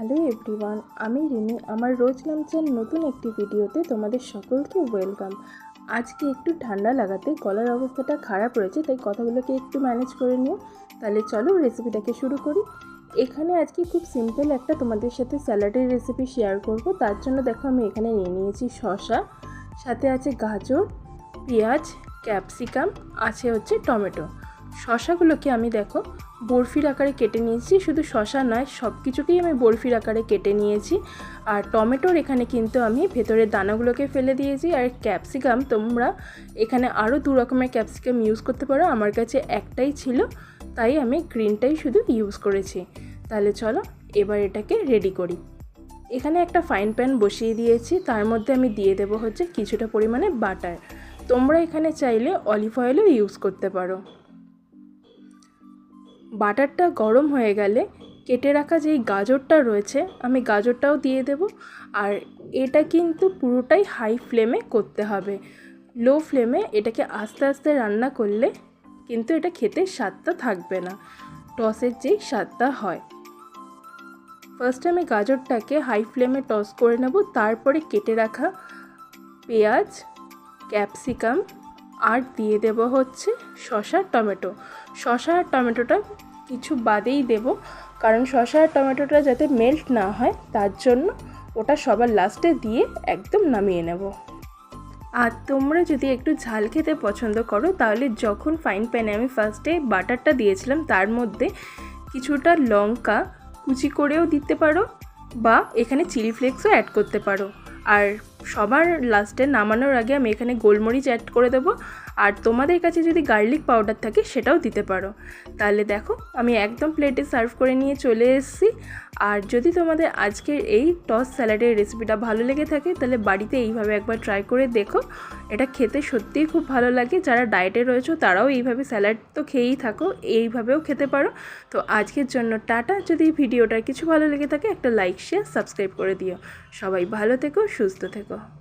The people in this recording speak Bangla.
হ্যালো এভরিওয়ান, আমি রিমি আমার রোজ লাঞ্চের নতুন একটি ভিডিওতে তোমাদের সকলকে ওয়েলকাম। আজকে একটু ঠান্ডা লাগাতে গলার অবস্থাটা খারাপ রয়েছে, তাই কথাগুলোকে একটু ম্যানেজ করে নিও। তাহলে চলো রেসিপিটাকে শুরু করি। এখানে আজকে খুব সিম্পল একটা তোমাদের সাথে স্যালাডের রেসিপি শেয়ার করব। তার জন্য দেখো আমি এখানে নিয়ে নিয়েছি শসা, সাথে আছে গাজর, পেঁয়াজ, ক্যাপসিকাম, আছে হচ্ছে টমেটো। শশাগুলোকে আমি দেখো, বরফির আকারে কেটে নিয়েছি। শুধু শশা নয় সব কিছুকেই আমি বরফির আকারে কেটে নিয়েছি। আর টমেটোর এখানে কিন্তু আমি ভেতরের দানাগুলোকে ফেলে দিয়েছি। আর ক্যাপসিকাম তোমরা এখানে আরও দু রকমের ক্যাপসিকাম ইউজ করতে পারো। আমার কাছে একটাই ছিল, তাই আমি গ্রিনটাই শুধু ইউজ করেছি। তাহলে চলো, এবার এটাকে রেডি করি। এখানে একটা ফাইন প্যান বসিয়ে দিয়েছি। তার মধ্যে আমি দিয়ে দেবো হচ্ছে কিছুটা পরিমাণে বাটার তোমরা এখানে চাইলে অলিভ অয়েলও ইউজ করতে পারো। বাটারটা গরম হয়ে গেলে কেটে রাখা যেই গাজরটা রয়েছে, আমি গাজরটাও দিয়ে দেব। আর এটা কিন্তু পুরোটাই হাই ফ্লেমে করতে হবে। লো ফ্লেমে এটাকে আস্তে আস্তে রান্না করলে কিন্তু এটা খেতে স্বাদটা থাকবে না। টসের যেই স্বাদটা হয়। ফার্স্টে আমি গাজরটাকে হাই ফ্লেমে টস করে নেব। তারপরে কেটে রাখা পেঁয়াজ, ক্যাপসিকাম আর দিয়ে দেব হচ্ছে শসা টমেটো। শসা আর টমেটোটা কিছু বাদেই দেব, কারণ শসা আর টমেটোটা যাতে মেল্ট না হয়, তার জন্য ওটা সবার লাস্টে দিয়ে একদম নামিয়ে নেব। আর তোমরা যদি একটু ঝাল খেতে পছন্দ করো, তাহলে যখন ফাইন প্যানে আমি ফার্স্টে বাটারটা দিয়েছিলাম, তার মধ্যে কিছুটা লঙ্কা কুচি করেও দিতে পারো, বা এখানে চিলি ফ্লেক্সও অ্যাড করতে পারো। আর সবার লাস্টে নামানোর আগে আমি এখানে গোলমরিচ অ্যাড করে দেবো। আর তোমাদের কাছে যদি গার্লিক পাউডার থাকে সেটাও দিতে পারো। তাহলে দেখো, আমি একদম প্লেটে সার্ভ করে নিয়ে চলে এসেছি। আর যদি তোমাদের আজকের এই টস স্যালাডের রেসিপিটা ভালো লেগে থাকে, তাহলে বাড়িতে এইভাবে একবার ট্রাই করে দেখো। এটা খেতে সত্যিই খুব ভালো লাগে। যারা ডায়েটে রয়েছে, তারাও এইভাবে স্যালাড তো খেয়েই থাকো, এইভাবেও খেতে পারো। তো আজকের জন্য টাটা। যদি ভিডিওটা কিছু ভালো লেগে থাকে, একটা লাইক শেয়ার সাবস্ক্রাইব করে দিও। সবাই ভালো থেকো, সুস্থ থেকো। Спасибо.